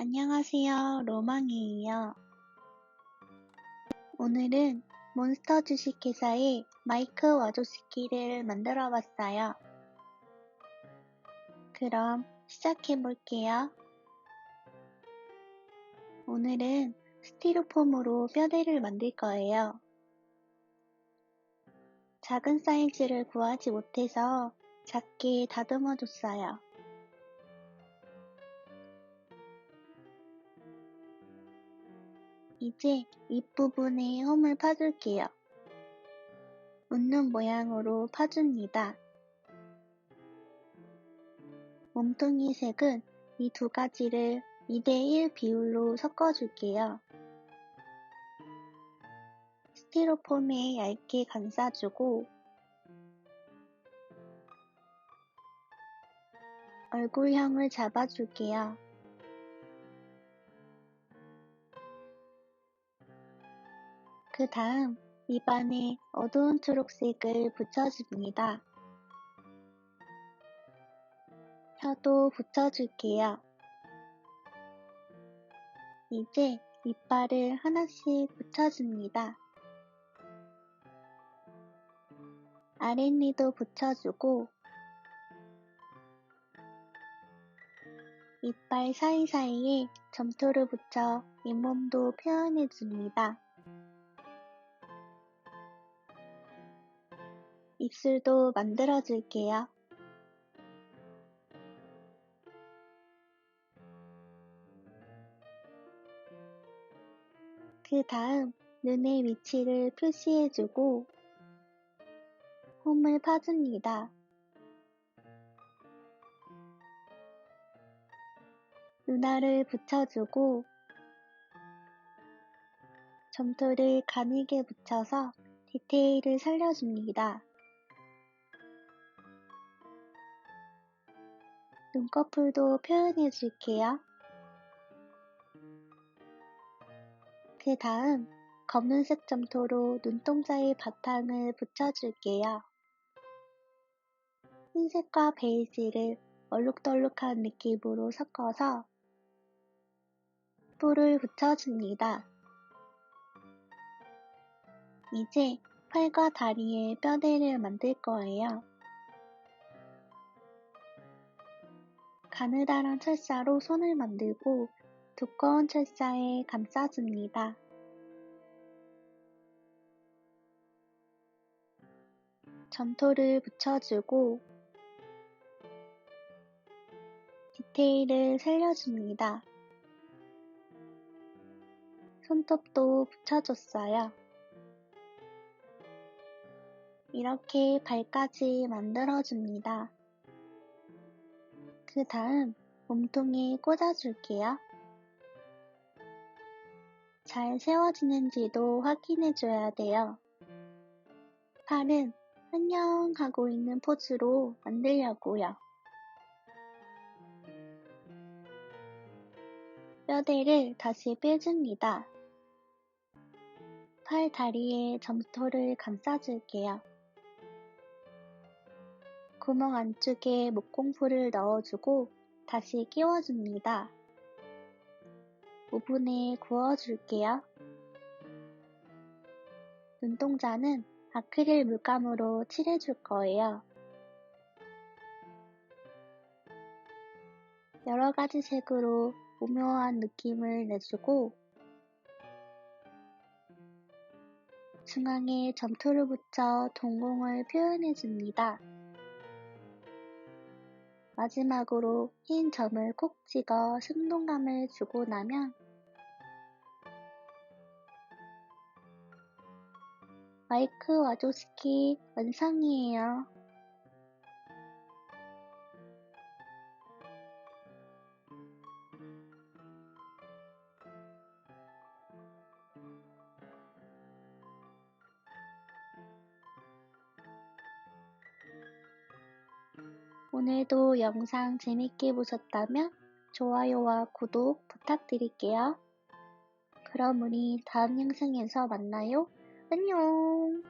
안녕하세요. 로망이에요. 오늘은 몬스터 주식회사의 마이크 와조스키를 만들어 봤어요. 그럼 시작해 볼게요. 오늘은 스티로폼으로 뼈대를 만들 거예요. 작은 사이즈를 구하지 못해서 작게 다듬어 줬어요. 이제 윗부분에 홈을 파줄게요. 웃는 모양으로 파줍니다. 몸통이 색은 이 두 가지를 2대1 비율로 섞어줄게요. 스티로폼에 얇게 감싸주고 얼굴형을 잡아줄게요. 그 다음 입안에 어두운 초록색을 붙여줍니다. 혀도 붙여줄게요. 이제 이빨을 하나씩 붙여줍니다. 아랫니도 붙여주고 이빨 사이사이에 점토를 붙여 잇몸도 표현해줍니다. 입술도 만들어 줄게요. 그 다음 눈의 위치를 표시해주고 홈을 파줍니다. 눈알을 붙여주고 점토를 가늘게 붙여서 디테일을 살려줍니다. 눈꺼풀도 표현해 줄게요. 그 다음 검은색 점토로 눈동자의 바탕을 붙여줄게요. 흰색과 베이지를 얼룩덜룩한 느낌으로 섞어서 뿔을 붙여줍니다. 이제 팔과 다리에 뼈대를 만들 거예요. 가느다란 철사로 손을 만들고 두꺼운 철사에 감싸줍니다. 점토를 붙여주고 디테일을 살려줍니다. 손톱도 붙여줬어요. 이렇게 발까지 만들어줍니다. 그 다음 몸통에 꽂아줄게요. 잘 세워지는지도 확인해줘야 돼요. 팔은 안녕 하고 있는 포즈로 만들려고요. 뼈대를 다시 빼줍니다. 팔 다리에 점토를 감싸줄게요. 구멍 안쪽에 목공풀을 넣어주고 다시 끼워줍니다. 오븐에 구워줄게요. 눈동자는 아크릴 물감으로 칠해줄 거예요. 여러 가지 색으로 오묘한 느낌을 내주고 중앙에 점토를 붙여 동공을 표현해줍니다. 마지막으로 흰 점을 콕 찍어 생동감을 주고 나면 마이크 와조스키 완성이에요. 오늘도 영상 재밌게 보셨다면 좋아요와 구독 부탁드릴게요. 그럼 우리 다음 영상에서 만나요. 안녕!